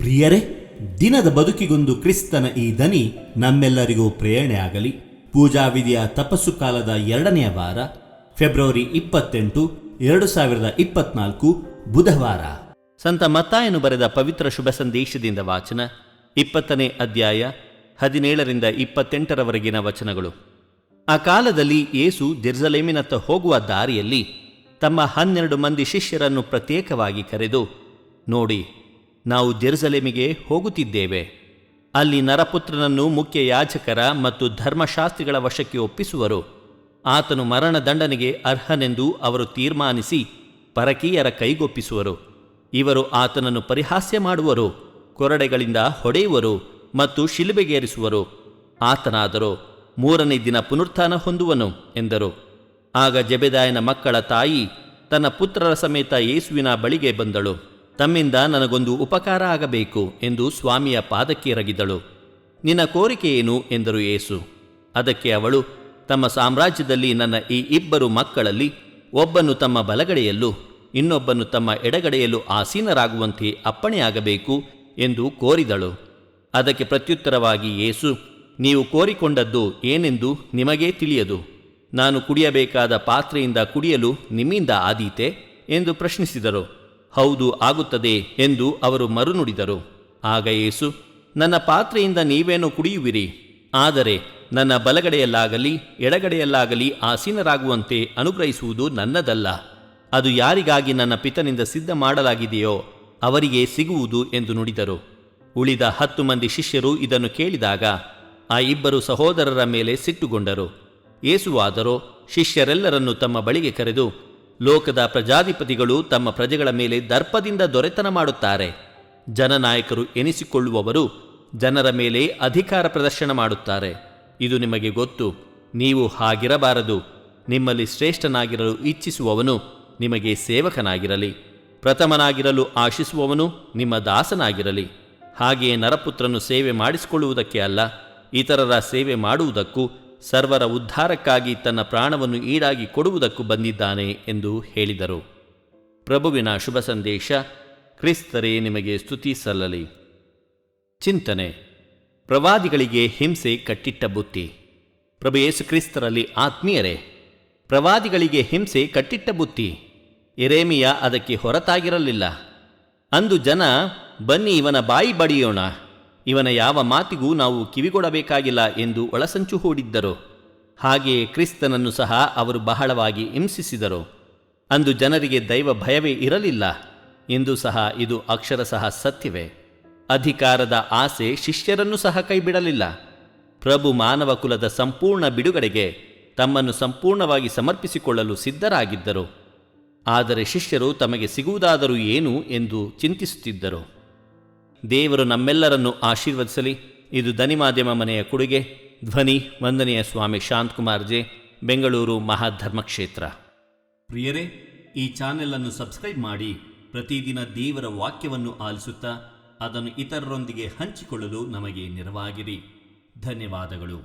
ಪ್ರಿಯರೇ, ದಿನದ ಬದುಕಿಗೊಂದು ಕ್ರಿಸ್ತನ ಈ ದನಿ ನಮ್ಮೆಲ್ಲರಿಗೂ ಪ್ರೇರಣೆ ಆಗಲಿ. ಪೂಜಾ ವಿಧಿಯ ತಪಸ್ಸು ಕಾಲದ ಎರಡನೆಯ ವಾರ, ಫೆಬ್ರವರಿ ಇಪ್ಪತ್ತೆಂಟು, ಎರಡು ಸಾವಿರದ ಇಪ್ಪತ್ನಾಲ್ಕು, ಬುಧವಾರ. ಸಂತ ಮತ್ತಾಯನು ಬರೆದ ಪವಿತ್ರ ಶುಭ ಸಂದೇಶದಿಂದ ವಾಚನ, ಇಪ್ಪತ್ತನೇ ಅಧ್ಯಾಯ, ಹದಿನೇಳರಿಂದ ಇಪ್ಪತ್ತೆಂಟರವರೆಗಿನ ವಚನಗಳು. ಆ ಕಾಲದಲ್ಲಿ ಯೇಸು ಜೆರ್ಸಲೇಮಿನತ್ತ ಹೋಗುವ ದಾರಿಯಲ್ಲಿ ತಮ್ಮ ಹನ್ನೆರಡು ಮಂದಿ ಶಿಷ್ಯರನ್ನು ಪ್ರತ್ಯೇಕವಾಗಿ ಕರೆದು, ನೋಡಿ ನಾವು ಜೆರುಸಲೇಮಿಗೆ ಹೋಗುತ್ತಿದ್ದೇವೆ. ಅಲ್ಲಿ ನರಪುತ್ರನನ್ನು ಮುಖ್ಯ ಯಾಜಕರ ಮತ್ತು ಧರ್ಮಶಾಸ್ತ್ರಿಗಳ ವಶಕ್ಕೆ ಒಪ್ಪಿಸುವರು. ಆತನು ಮರಣದಂಡನೆಗೆ ಅರ್ಹನೆಂದು ಅವರು ತೀರ್ಮಾನಿಸಿ ಪರಕೀಯರ ಕೈಗೊಪ್ಪಿಸುವರು. ಇವರು ಆತನನ್ನು ಪರಿಹಾಸ್ಯ ಮಾಡುವರು, ಕೊರಡೆಗಳಿಂದ ಹೊಡೆಯುವರು ಮತ್ತು ಶಿಲುಬೆಗೇರಿಸುವರು. ಆತನಾದರೂ, ಮೂರನೇ ದಿನ ಪುನರುತ್ಥಾನ ಹೊಂದುವನು ಎಂದರು. ಆಗ ಜಬೆದಾಯನ ಮಕ್ಕಳ ತಾಯಿ ತನ್ನ ಪುತ್ರರ ಸಮೇತ ಯೇಸುವಿನ ಬಳಿಗೆ ಬಂದಳು. ತಮ್ಮಿಂದ ನನಗೊಂದು ಉಪಕಾರ ಆಗಬೇಕು ಎಂದು ಸ್ವಾಮಿಯ ಪಾದಕ್ಕೆ ಎರಗಿದಳು. ನಿನ್ನ ಕೋರಿಕೆ ಏನು? ಎಂದರು ಏಸು ಅದಕ್ಕೆ ಅವಳು, ತಮ್ಮ ಸಾಮ್ರಾಜ್ಯದಲ್ಲಿ ನನ್ನ ಈ ಇಬ್ಬರು ಮಕ್ಕಳಲ್ಲಿ ಒಬ್ಬನು ತಮ್ಮ ಬಲಗಡೆಯಲ್ಲೂ, ಇನ್ನೊಬ್ಬನು ತಮ್ಮ ಎಡಗಡೆಯಲ್ಲೂ ಆಸೀನರಾಗುವಂತೆ ಅಪ್ಪಣೆಯಾಗಬೇಕು ಎಂದು ಕೋರಿದಳು. ಅದಕ್ಕೆ ಪ್ರತ್ಯುತ್ತರವಾಗಿ ಏಸು ನೀವು ಕೋರಿಕೊಂಡದ್ದು ಏನೆಂದು ನಿಮಗೇ ತಿಳಿಯದು. ನಾನು ಕುಡಿಯಬೇಕಾದ ಪಾತ್ರೆಯಿಂದ ಕುಡಿಯಲು ನಿಮ್ಮಿಂದ ಆದೀತೆ? ಎಂದು ಪ್ರಶ್ನಿಸಿದರು. ಹೌದು ಆಗುತ್ತದೆ ಎಂದು ಅವರು ಮರುನುಡಿದರು. ಆಗ ಯೇಸು, ನನ್ನ ಪಾತ್ರೆಯಿಂದ ನೀವೇನು ಕುಡಿಯುವಿರಿ? ಆದರೆ ನನ್ನ ಬಲಗಡೆಯಲ್ಲಾಗಲಿ, ಎಡಗಡೆಯಲ್ಲಾಗಲಿ ಆಸೀನರಾಗುವಂತೆ ಅನುಗ್ರಹಿಸುವುದು ನನ್ನದಲ್ಲ. ಅದು ಯಾರಿಗಾಗಿ ನನ್ನ ಪಿತನಿಂದ ಸಿದ್ಧ ಮಾಡಲಾಗಿದೆಯೋ ಅವರಿಗೆ ಸಿಗುವುದು ಎಂದು ನುಡಿದರು. ಉಳಿದ ಹತ್ತು ಮಂದಿ ಶಿಷ್ಯರು ಇದನ್ನು ಕೇಳಿದಾಗ ಆ ಇಬ್ಬರು ಸಹೋದರರ ಮೇಲೆ ಸಿಟ್ಟುಗೊಂಡರು. ಏಸುವಾದರೋ ಶಿಷ್ಯರೆಲ್ಲರನ್ನು ತಮ್ಮ ಬಳಿಗೆ ಕರೆದು ಲೋಕದ ಪ್ರಜಾಧಿಪತಿಗಳು ತಮ್ಮ ಪ್ರಜೆಗಳ ಮೇಲೆ ದರ್ಪದಿಂದ ದೊರೆತನ ಮಾಡುತ್ತಾರೆ. ಜನನಾಯಕರು ಎನಿಸಿಕೊಳ್ಳುವವರು ಜನರ ಮೇಲೆ ಅಧಿಕಾರ ಪ್ರದರ್ಶನ ಮಾಡುತ್ತಾರೆ. ಇದು ನಿಮಗೆ ಗೊತ್ತು, ನೀವು ಹಾಗಿರಬಾರದು. ನಿಮ್ಮಲ್ಲಿ ಶ್ರೇಷ್ಠನಾಗಿರಲು ಇಚ್ಛಿಸುವವನು ನಿಮಗೆ ಸೇವಕನಾಗಿರಲಿ. ಪ್ರಥಮನಾಗಿರಲು ಆಶಿಸುವವನು ನಿಮ್ಮ ದಾಸನಾಗಿರಲಿ. ಹಾಗೆಯೇ ನರಪುತ್ರನು ಸೇವೆ ಮಾಡಿಸಿಕೊಳ್ಳುವುದಕ್ಕೆ ಅಲ್ಲ, ಇತರರ ಸೇವೆ ಮಾಡುವುದಕ್ಕೂ ಸರ್ವರ ಉದ್ಧಾರಕ್ಕಾಗಿ ತನ್ನ ಪ್ರಾಣವನ್ನು ಈಡಾಗಿ ಕೊಡುವುದಕ್ಕೂ ಬಂದಿದ್ದಾನೆ ಎಂದು ಹೇಳಿದರು. ಪ್ರಭುವಿನ ಶುಭ ಸಂದೇಶ, ಕ್ರಿಸ್ತರೇ ನಿಮಗೆ ಸ್ತುತಿ ಸಲ್ಲಲಿ. ಚಿಂತನೆ, ಪ್ರವಾದಿಗಳಿಗೆ ಹಿಂಸೆ ಕಟ್ಟಿಟ್ಟ ಬುತ್ತಿ. ಪ್ರಭು ಯೇಸು ಕ್ರಿಸ್ತರಲ್ಲಿ ಆತ್ಮೀಯರೇ, ಪ್ರವಾದಿಗಳಿಗೆ ಹಿಂಸೆ ಕಟ್ಟಿಟ್ಟ ಬುತ್ತಿ. ಎರೇಮಿಯ ಅದಕ್ಕೆ ಹೊರತಾಗಿರಲಿಲ್ಲ. ಅಂದು ಜನ, ಬನ್ನಿ ಇವನ ಬಾಯಿ ಬಡಿಯೋಣ. ಇವನ ಯಾವ ಮಾತಿಗೂ ನಾವು ಕಿವಿಗೊಡಬೇಕಾಗಿಲ್ಲ ಎಂದು ಒಳಸಂಚು ಹೂಡಿದ್ದರು. ಹಾಗೆಯೇ ಕ್ರಿಸ್ತನನ್ನು ಸಹ ಅವರು ಬಹಳವಾಗಿ ಹಿಂಸಿಸಿದರು. ಅಂದು ಜನರಿಗೆ ದೈವ ಭಯವೇ ಇರಲಿಲ್ಲ ಎಂದು ಸಹ ಇದು ಅಕ್ಷರಶಃ ಸತ್ಯವೇ. ಅಧಿಕಾರದ ಆಸೆ ಶಿಷ್ಯರನ್ನು ಸಹ ಕೈಬಿಡಲಿಲ್ಲ. ಪ್ರಭು ಮಾನವ ಕುಲದ ಸಂಪೂರ್ಣ ಬಿಡುಗಡೆಗೆ ತಮ್ಮನ್ನು ಸಂಪೂರ್ಣವಾಗಿ ಸಮರ್ಪಿಸಿಕೊಳ್ಳಲು ಸಿದ್ಧರಾಗಿದ್ದರು. ಆದರೆ ಶಿಷ್ಯರು ತಮಗೆ ಸಿಗುವುದಾದರೂ ಏನು ಎಂದು ಚಿಂತಿಸುತ್ತಿದ್ದರು. ದೇವರು ನಮ್ಮೆಲ್ಲರನ್ನು ಆಶೀರ್ವದಿಸಲಿ. ಇದು ಧನಿ ಮಾಧ್ಯಮ ಮನೆಯ ಕೊಡುಗೆ. ಧ್ವನಿ ವಂದನೆಯ ಸ್ವಾಮಿ ಶಾಂತಕುಮಾರ್ ಜೆ, ಬೆಂಗಳೂರು ಮಹಾಧರ್ಮಕ್ಷೇತ್ರ. ಪ್ರಿಯರೇ, ಈ ಚಾನೆಲ್ ಅನ್ನು ಸಬ್ಸ್ಕ್ರೈಬ್ ಮಾಡಿ, ಪ್ರತಿದಿನ ದೇವರ ವಾಕ್ಯವನ್ನು ಆಲಿಸುತ್ತಾ, ಅದನ್ನು ಇತರರೊಂದಿಗೆ ಹಂಚಿಕೊಳ್ಳಲು ನಮಗೆ ನೆರವಾಗಿರಿ ಧನ್ಯವಾದಗಳು.